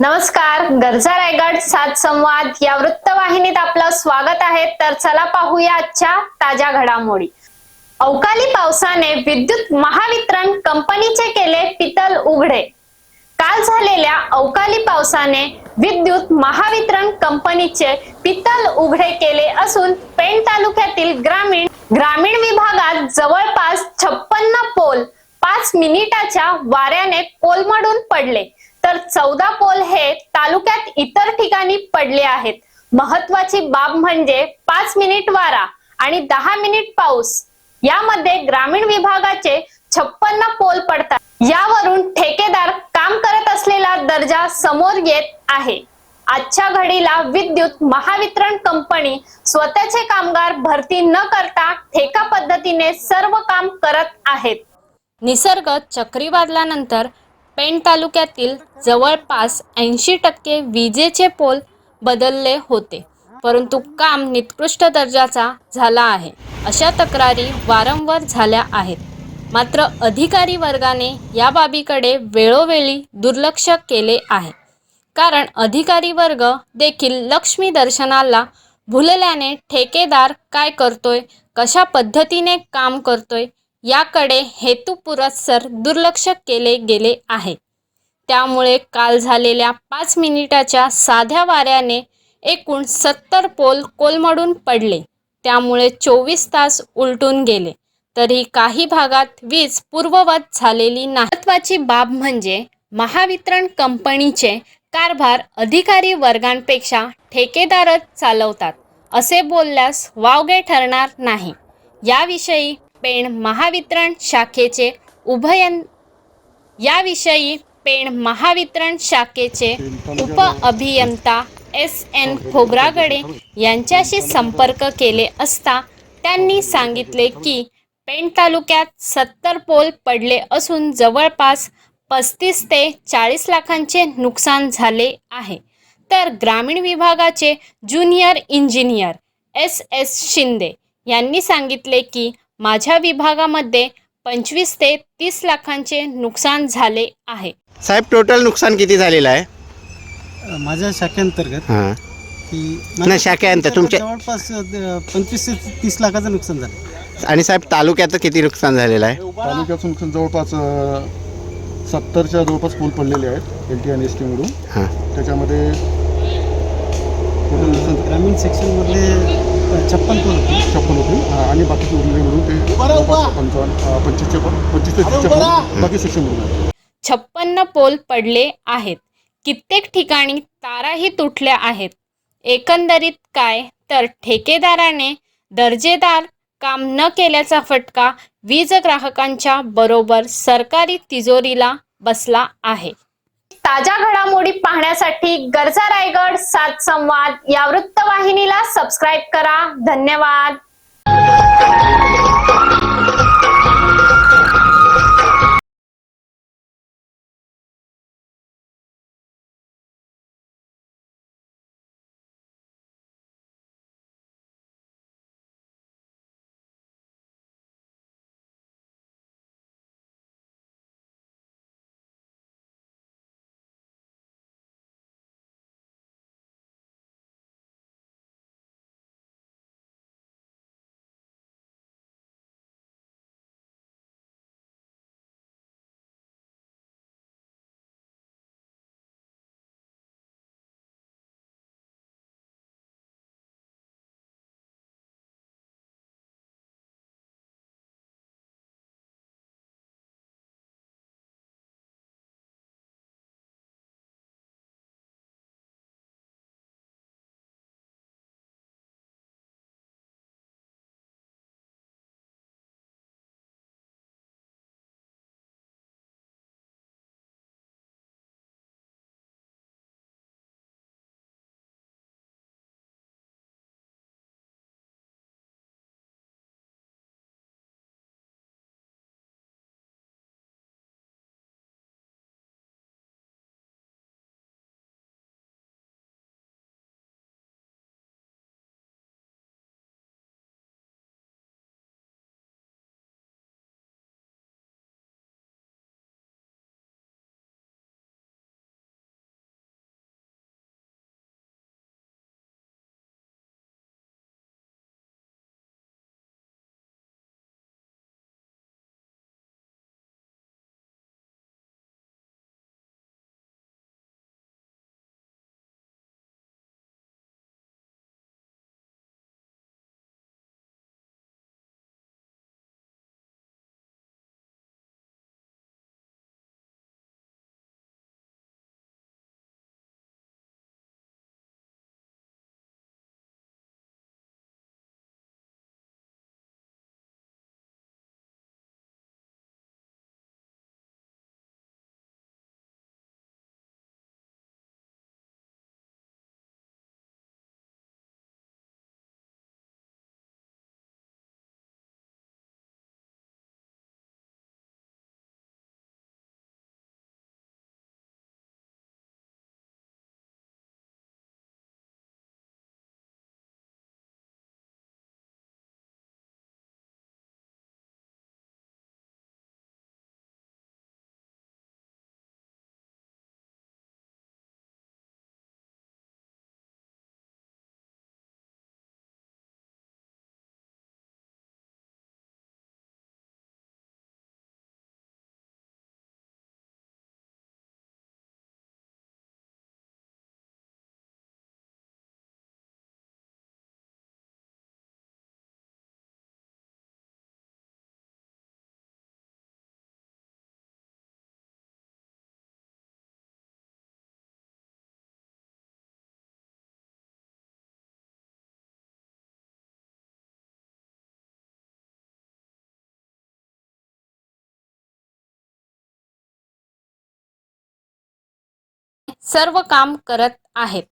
नमस्कार गरजा रायगड सात संवाद. या वृत्तवाहिनीत आपलं स्वागत आहे. तर चला पाहूया आजच्या ताज्या घडामोडी. अवकाळी पावसाने विद्युत महावितरण कंपनीचे केले पितल उघडे. काल झालेल्या अवकाळी पावसाने विद्युत महावितरण कंपनीचे पितल उघडे केले असून पेण तालुक्यातील ग्रामीण ग्रामीण विभागात जवळपास छप्पन्न पोल पाच मिनिटाच्या वाऱ्याने कोलमडून पडले. तर चौदा पोल हे तालुक्यात इतर ठिकाणी पडले आहेत. महत्वाची बाब म्हणजे पाच मिनिट वारा आणि दहा मिनिट पाऊस. यामध्ये ग्रामीण विभागाचे छप्पन्न पोल पडतात. यावरून ठेकेदार काम करत असलेला दर्जा समोर येत आहे. आजच्या घडीला विद्युत महावितरण कंपनी स्वतःचे कामगार भरती न करता ठेका पद्धतीने सर्व काम करत आहेत. निसर्ग चक्रीवादलानंतर पेण तालुक्यातील जवळपास ऐंशी टक्के विजेचे पोल बदलले होते परंतु काम निकृष्ट दर्जाचा झाला आहे. अशा तक्रारी वारंवार झाल्या आहेत. मात्र अधिकारी वर्गाने या बाबीकडे वेळोवेळी दुर्लक्ष केले आहे. कारण अधिकारी वर्ग देखील लक्ष्मी दर्शनाला भुलल्याने ठेकेदार काय करतोय कशा पद्धतीने काम करतोय याकडे हेतुपुरस्सर दुर्लक्ष केले गेले आहे. त्यामुळे काल झालेल्या पाच मिनिटाच्या साध्या वाऱ्याने एकूण सत्तर पोल कोलमडून पडले. त्यामुळे चोवीस तास उलटून गेले. तरी काही भागात वीज पूर्ववत झालेली नाही. महत्वाची बाब म्हणजे महावितरण कंपनीचे कारभार अधिकारी वर्गांपेक्षा ठेकेदारच चालवतात असे बोलल्यास वावगे ठरणार नाही. याविषयी पेण महावितरण शाखेचे उभयन याविषयी पेण महावितरण शाखेचे उप अभियंता एस एन खोब्रागडे यांच्याशी संपर्क केले असता त्यांनी सांगितले की पेण तालुक्यात सत्तर पोल पडले असून जवळपास पस्तीस ते चाळीस लाखांचे नुकसान झाले आहे. तर ग्रामीण विभागाचे junior engineer S S Shinde यांनी सांगितले की माझ्या विभागामध्ये पंचवीस ते तीस लाखांचे नुकसान झाले आहे. साहेब टोटल नुकसान किती झालेलं आहे? माझ्या शाखेअंतर्गत हां. की नाही, शाखेअंतर तुमच्या- जवळपास अ, पंचवीस ते तीस लाखाचं नुकसान झालं. आणि साहेब तालुक्याचं किती नुकसान झालेलं आहे? तालुक्यातून नुकसान जवळपास अ, सत्तरच्या जवळपास पूल पडलेले आहेत एल टी आणि एस टीमधून हां. त्याच्यामध्ये नुकसान ग्रामीण सेक्शनमधले छप्पन पोल होते. छप्पन होते. आणि बाकीचे उरलेले मिळून ते पंचावन्न पण पंचवीस पण बाकी सेक्शन मिळून. छप्पन्न पोल पडले आहेत. कित्येक ठिकाणी ताराही तुटल्या आहेत. एकंदरीत काय? तर ठेकेदाराने दर्जेदार काम न केल्याचा फटका वीज ग्राहकांच्या बरोबर सरकारी तिजोरीला बसला आहे. ताज्या घडामोडी पाहण्यासाठी गरजा रायगड सात संवाद या वृत्तवाहिनीला सबस्क्राईब करा. धन्यवाद. सर्व काम करत आहेत.